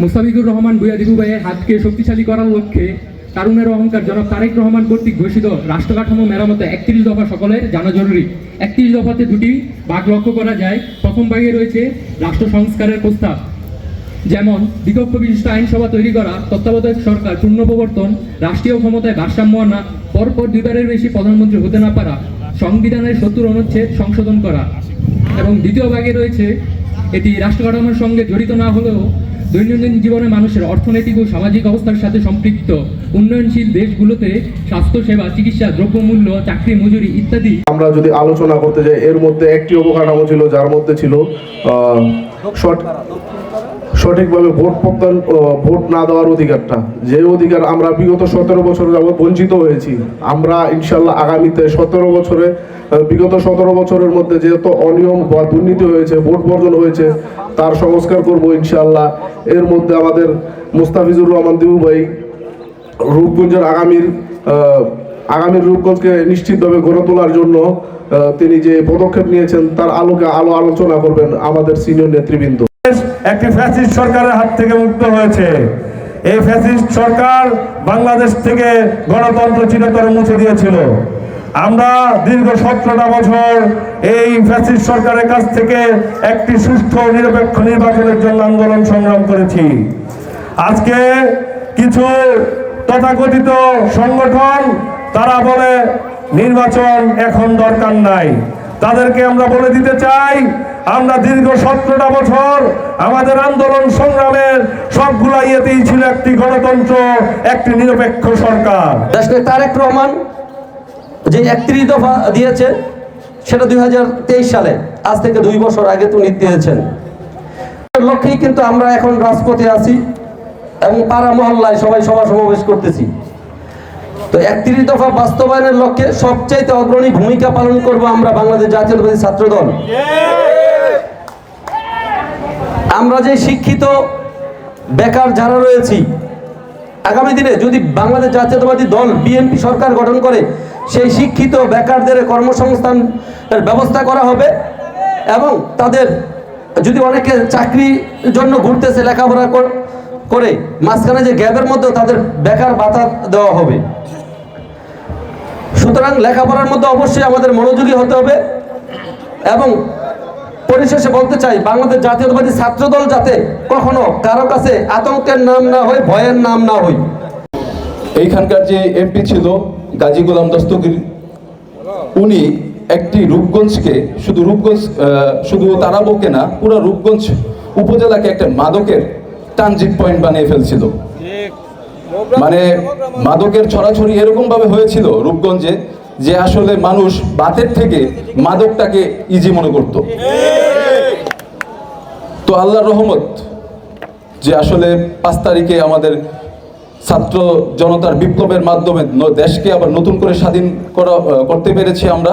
মুস্তাফিজুর রহমান ভুয়া দিবু ভাইয়ের হাতকে শক্তিশালী করার লক্ষ্যে কারুনের অহংকার জনাব তারেক রহমান কর্তৃক ঘোষিত রাষ্ট্রকাঠামো মেরামতে একত্রিশ দফা সকলের জানা জরুরি। একত্রিশ দফাতে দুটি ভাগ লক্ষ্য করা যায়। প্রথম ভাগে রয়েছে রাষ্ট্র সংস্কারের প্রস্তাব। যেমন, বিকল্প বিশিষ্ট আইনসভা তৈরি করা, তত্ত্বাবধায়ক সরকার পূর্ণ প্রবর্তন, রাষ্ট্রীয় ক্ষমতায় ভারসাম্য আনা, পরপর দুইবারের বেশি প্রধানমন্ত্রী হতে না পারা, সংবিধানের সত্তর অনুচ্ছেদ সংশোধন করা। এবং দ্বিতীয় ভাগে রয়েছে, এটি রাষ্ট্রকাঠামোর সঙ্গে জড়িত না হলেও দৈনন্দিন জীবনে মানুষের অর্থনৈতিক ও সামাজিক অবস্থার সাথে সম্পৃক্ত। উন্নয়নশীল দেশগুলোতে স্বাস্থ্যসেবা, চিকিৎসা, দ্রব্যমূল্য, চাকরি, মজুরি ইত্যাদি। আমরা যদি আলোচনা করতে যাই, এর মধ্যে একটি অবকাঠামো ছিল, যার মধ্যে ছিল সঠ- সঠিকভাবে ভোট প্রদান ভোট না দেওয়ার অধিকারটা। যে অধিকার আমরা বিগত সতেরো বছর যাবত বঞ্চিত হয়েছি আমরা ইনশাল্লাহ আগামীতে সতেরো বছরে বিগত সতেরো বছরের মধ্যে যেহেতু অনিয়ম বা দুর্নীতি হয়েছে ভোট বর্জন হয়েছে তার সংস্কার করব ইনশাল্লাহ এর মধ্যে আমাদের মুস্তাফিজুর রহমান দিবু ভাই রূপগঞ্জের আগামীর আহ, আগামীর রূপগঞ্জকে নিশ্চিতভাবে গড়ে তোলার জন্য তিনি যে পদক্ষেপ নিয়েছেন তার আলোকে আলো আলোচনা করবেন আমাদের সিনিয়র নেতৃবৃন্দ। একটি ফ্যাসিস্ট সরকারের হাত থেকে মুক্ত হয়েছে। এই ফ্যাসিস্ট সরকার বাংলাদেশ থেকে গণতন্ত্র চিরতরে মুছে দিয়েছিল। আমরা দীর্ঘ সতেরোটা বছর এই ফ্যাসিস্ট সরকারের কাছ থেকে একটি ও নিরপেক্ষ নির্বাচনের জন্য আন্দোলন সংগ্রাম করেছি। আজকে কিছু তথাকথিত সংগঠন, তারা বলে নির্বাচন এখন দরকার নাই। তাদেরকে আমরা বলে দিতে চাই, আমরা দীর্ঘ সতেরোটা বছর আমাদের আন্দোলন সংগ্রামের সবগুলা ইয়েতেই ছিল একটি গণতন্ত্র, একটি নিরপেক্ষ সরকার। দেশকে তারেক রহমান যে একত্রিশ দফা দিয়েছে, সেটা দুই হাজার তেইশ সালে। আজ থেকে দুই বছর আগে তিনি দিয়েছেন। লক্ষ্যেই কিন্তু আমরা এখন রাজপথে আছি এবং পাড়া মহল্লায় সবাই সভা সমাবেশ করতেছি। তো একত্রিশ দফা বাস্তবায়নের লক্ষ্যে সবচাইতে অগ্রণী ভূমিকা পালন করব আমরা বাংলাদেশ জাতীয়তাবাদী ছাত্র দল আমরা যে শিক্ষিত বেকার যারা রয়েছি, আগামী দিনে যদি বাংলাদেশ জাতীয়তাবাদী দল, বিএনপি সরকার গঠন করে, সেই শিক্ষিত বেকারদের কর্মসংস্থানের ব্যবস্থা করা হবে এবং তাদের যদি অনেকে চাকরির জন্য ঘুরতেছে লেখাপড়া করে মাঝখানে যে গ্যাপের মধ্যে তাদের বেকার ভাতা দেওয়া হবে। সুতরাং লেখাপড়ার মধ্যে অবশ্যই আমাদের মনোযোগী হতে হবে। এবং পরিশেষে বলতে চাই বাংলাদেশ জাতীয়তাবাদী ছাত্রদল যাতে কখনো কারও কাছে আতঙ্কের নাম না হয় ভয়ের নাম না হয়। এইখানকার যে এমপি ছিল গাজী গোলাম দস্তগির উনি একটি রূপগঞ্জকে শুধু রূপগঞ্জ শুধু তারাবোকে না পুরো রূপগঞ্জ উপজেলাকে একটা মাদকের ট্রানজিট পয়েন্ট বানিয়ে ফেলছিল। মানে মাদকের ছড়াছড়ি এরকম ভাবে হয়েছিল রূপগঞ্জে যে আসলে মানুষ বাতের থেকে মাদকটাকে ইজি মনে করত। তো আল্লাহর রহমত যে আসলে পাঁচ তারিখে আমাদের ছাত্র জনতার বিপ্লবের মাধ্যমে দেশকে আবার নতুন করে স্বাধীন করা করতে পেরেছি আমরা।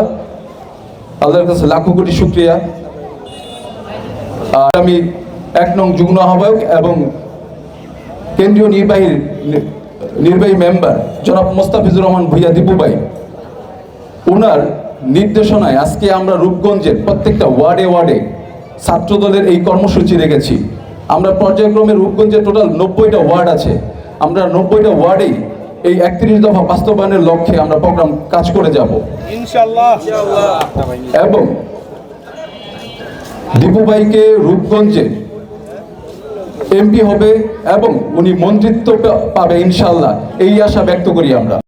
আল্লাহর কাছে লাখো কোটি শুক্রিয়া। আর আমি এক নং যুগ্ম আহ্বায়ক এবং কেন্দ্রীয় নির্বাহী নির্বাহী মেম্বার জনাব মোস্তাফিজুর রহমান ভুইয়া দীপু ভাই ওনার নির্দেশনায় আজকে আমরা রূপগঞ্জের প্রত্যেকটা ওয়ার্ডে ওয়ার্ডে ছাত্রদলের এই কর্মসূচি রেখেছি। আমরা পর্যায়ক্রমে রূপগঞ্জের টোটাল নব্বইটা ওয়ার্ড আছে। আমরা নব্বইটা ওয়ার্ডেই এই একত্রিশ দফা বাস্তবায়নের লক্ষ্যে আমরা প্রোগ্রাম কাজ করে যাব। এবং দীপু ভাইকে রূপগঞ্জে এমপি হবে এবং উনি মন্ত্রিত্ব পাবে ইনশাল্লাহ। এই আশা ব্যক্ত করি আমরা।